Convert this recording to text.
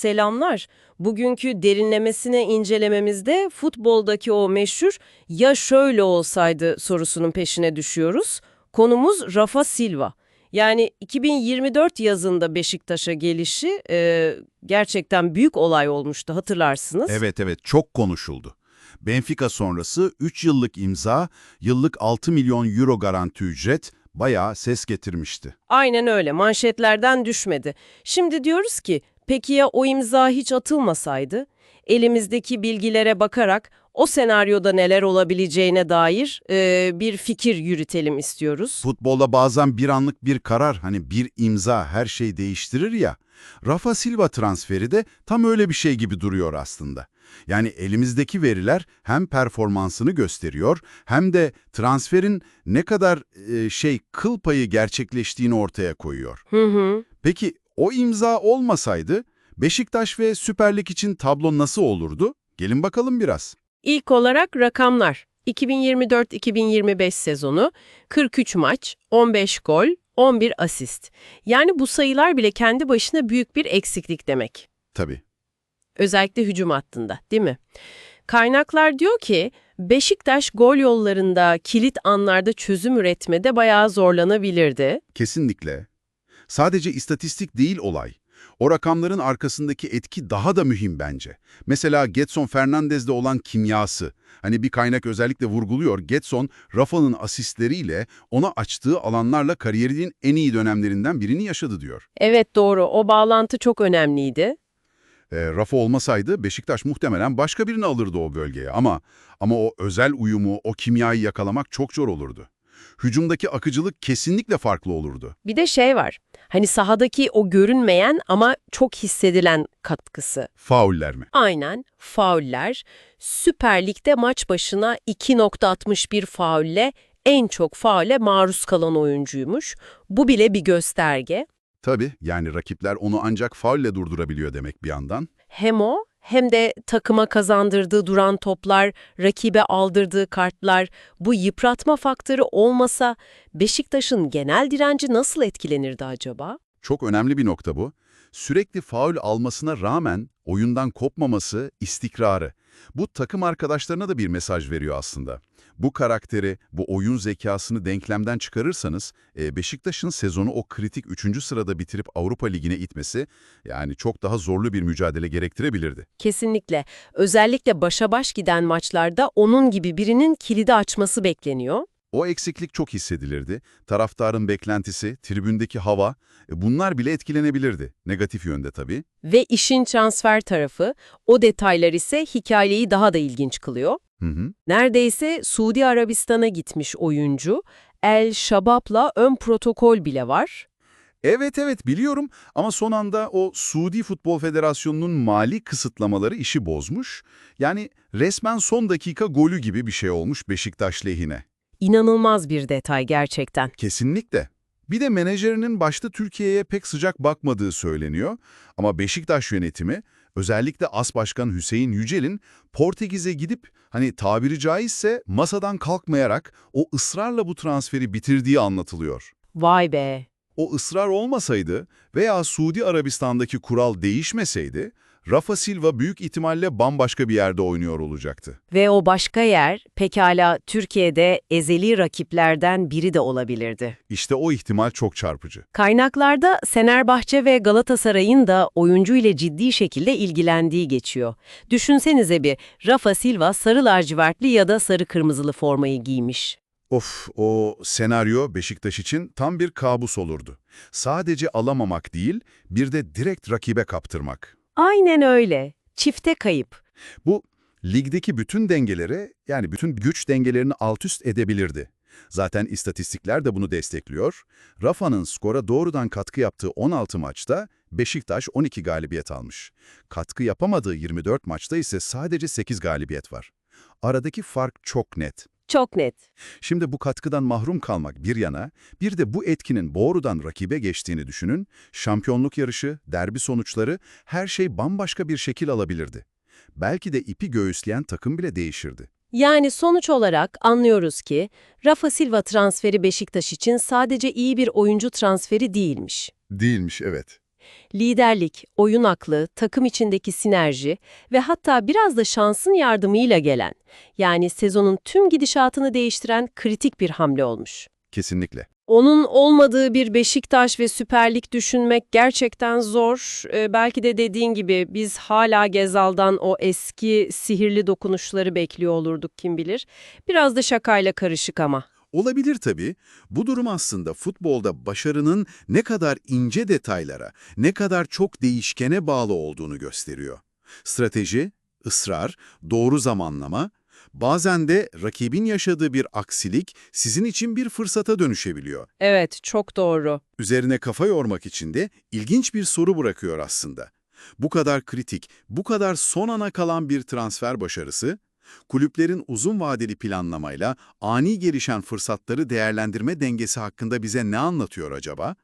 Selamlar. Bugünkü derinlemesine incelememizde futboldaki o meşhur ya şöyle olsaydı sorusunun peşine düşüyoruz. Konumuz Rafa Silva. Yani 2024 yazında Beşiktaş'a gelişi e, gerçekten büyük olay olmuştu hatırlarsınız. Evet evet çok konuşuldu. Benfica sonrası 3 yıllık imza, yıllık 6 milyon euro garanti ücret bayağı ses getirmişti. Aynen öyle manşetlerden düşmedi. Şimdi diyoruz ki peki ya o imza hiç atılmasaydı? Elimizdeki bilgilere bakarak o senaryoda neler olabileceğine dair e, bir fikir yürütelim istiyoruz. Futbolda bazen bir anlık bir karar, hani bir imza her şeyi değiştirir ya. Rafa Silva transferi de tam öyle bir şey gibi duruyor aslında. Yani elimizdeki veriler hem performansını gösteriyor hem de transferin ne kadar e, şey kıl payı gerçekleştiğini ortaya koyuyor. Hı hı. Peki o imza olmasaydı Beşiktaş ve Süper Lig için tablo nasıl olurdu? Gelin bakalım biraz. İlk olarak rakamlar. 2024-2025 sezonu 43 maç, 15 gol, 11 asist. Yani bu sayılar bile kendi başına büyük bir eksiklik demek. Tabii. Özellikle hücum hattında, değil mi? Kaynaklar diyor ki Beşiktaş gol yollarında kilit anlarda çözüm üretmede bayağı zorlanabilirdi. Kesinlikle. Sadece istatistik değil olay. O rakamların arkasındaki etki daha da mühim bence. Mesela Getson Fernandez'de olan kimyası. Hani bir kaynak özellikle vurguluyor. Getson, Rafa'nın asistleriyle ona açtığı alanlarla kariyerinin en iyi dönemlerinden birini yaşadı diyor. Evet doğru, o bağlantı çok önemliydi. E, Rafa olmasaydı Beşiktaş muhtemelen başka birini alırdı o bölgeye ama ama o özel uyumu, o kimyayı yakalamak çok zor olurdu. Hücumdaki akıcılık kesinlikle farklı olurdu. Bir de şey var, hani sahadaki o görünmeyen ama çok hissedilen katkısı. Fauller mi? Aynen, fauller. Süper Lig'de maç başına 2.61 faulle en çok faule maruz kalan oyuncuymuş. Bu bile bir gösterge. Tabii yani rakipler onu ancak faulle durdurabiliyor demek bir yandan. Hem o hem de takıma kazandırdığı duran toplar, rakibe aldırdığı kartlar, bu yıpratma faktörü olmasa Beşiktaş'ın genel direnci nasıl etkilenirdi acaba? Çok önemli bir nokta bu. Sürekli faul almasına rağmen oyundan kopmaması, istikrarı. Bu takım arkadaşlarına da bir mesaj veriyor aslında. Bu karakteri, bu oyun zekasını denklemden çıkarırsanız e, Beşiktaş'ın sezonu o kritik 3. sırada bitirip Avrupa Ligi'ne itmesi yani çok daha zorlu bir mücadele gerektirebilirdi. Kesinlikle. Özellikle başa baş giden maçlarda onun gibi birinin kilidi açması bekleniyor. O eksiklik çok hissedilirdi. Taraftarın beklentisi, tribündeki hava, e, bunlar bile etkilenebilirdi. Negatif yönde tabii. Ve işin transfer tarafı, o detaylar ise hikayeyi daha da ilginç kılıyor. Hı hı. Neredeyse Suudi Arabistan'a gitmiş oyuncu, El Şabab'la ön protokol bile var. Evet evet biliyorum ama son anda o Suudi Futbol Federasyonu'nun mali kısıtlamaları işi bozmuş. Yani resmen son dakika golü gibi bir şey olmuş Beşiktaş lehine. İnanılmaz bir detay gerçekten. Kesinlikle. Bir de menajerinin başta Türkiye'ye pek sıcak bakmadığı söyleniyor. Ama Beşiktaş yönetimi, özellikle As Başkan Hüseyin Yücel'in Portekiz'e gidip hani tabiri caizse masadan kalkmayarak o ısrarla bu transferi bitirdiği anlatılıyor. Vay be. O ısrar olmasaydı veya Suudi Arabistan'daki kural değişmeseydi, Rafa Silva büyük ihtimalle bambaşka bir yerde oynuyor olacaktı. Ve o başka yer pekala Türkiye'de ezeli rakiplerden biri de olabilirdi. İşte o ihtimal çok çarpıcı. Kaynaklarda Fenerbahçe ve Galatasaray'ın da oyuncu ile ciddi şekilde ilgilendiği geçiyor. Düşünsenize bir, Rafa Silva sarı lacivertli ya da sarı kırmızılı formayı giymiş. Of, o senaryo Beşiktaş için tam bir kabus olurdu. Sadece alamamak değil, bir de direkt rakibe kaptırmak. Aynen öyle. Çifte kayıp. Bu, ligdeki bütün dengeleri, yani bütün güç dengelerini alt üst edebilirdi. Zaten istatistikler de bunu destekliyor. Rafa'nın skora doğrudan katkı yaptığı 16 maçta Beşiktaş 12 galibiyet almış. Katkı yapamadığı 24 maçta ise sadece 8 galibiyet var. Aradaki fark çok net. Çok net. Şimdi bu katkıdan mahrum kalmak bir yana, bir de bu etkinin doğrudan rakibe geçtiğini düşünün, şampiyonluk yarışı, derbi sonuçları, her şey bambaşka bir şekil alabilirdi. Belki de ipi göğüsleyen takım bile değişirdi. Yani sonuç olarak anlıyoruz ki Rafa Silva transferi Beşiktaş için sadece iyi bir oyuncu transferi değilmiş. Değilmiş, evet. Liderlik, oyun aklı, takım içindeki sinerji ve hatta biraz da şansın yardımıyla gelen, yani sezonun tüm gidişatını değiştiren kritik bir hamle olmuş. Kesinlikle. Onun olmadığı bir Beşiktaş ve Süper Lig düşünmek gerçekten zor. Ee, belki de dediğin gibi biz hala Gezal'dan o eski sihirli dokunuşları bekliyor olurduk kim bilir. Biraz da şakayla karışık ama. Olabilir tabii. Bu durum aslında futbolda başarının ne kadar ince detaylara, ne kadar çok değişkene bağlı olduğunu gösteriyor. Strateji, ısrar, doğru zamanlama, bazen de rakibin yaşadığı bir aksilik sizin için bir fırsata dönüşebiliyor. Evet, çok doğru. Üzerine kafa yormak için de ilginç bir soru bırakıyor aslında. Bu kadar kritik, bu kadar son ana kalan bir transfer başarısı, kulüplerin uzun vadeli planlamayla ani gelişen fırsatları değerlendirme dengesi hakkında bize ne anlatıyor acaba?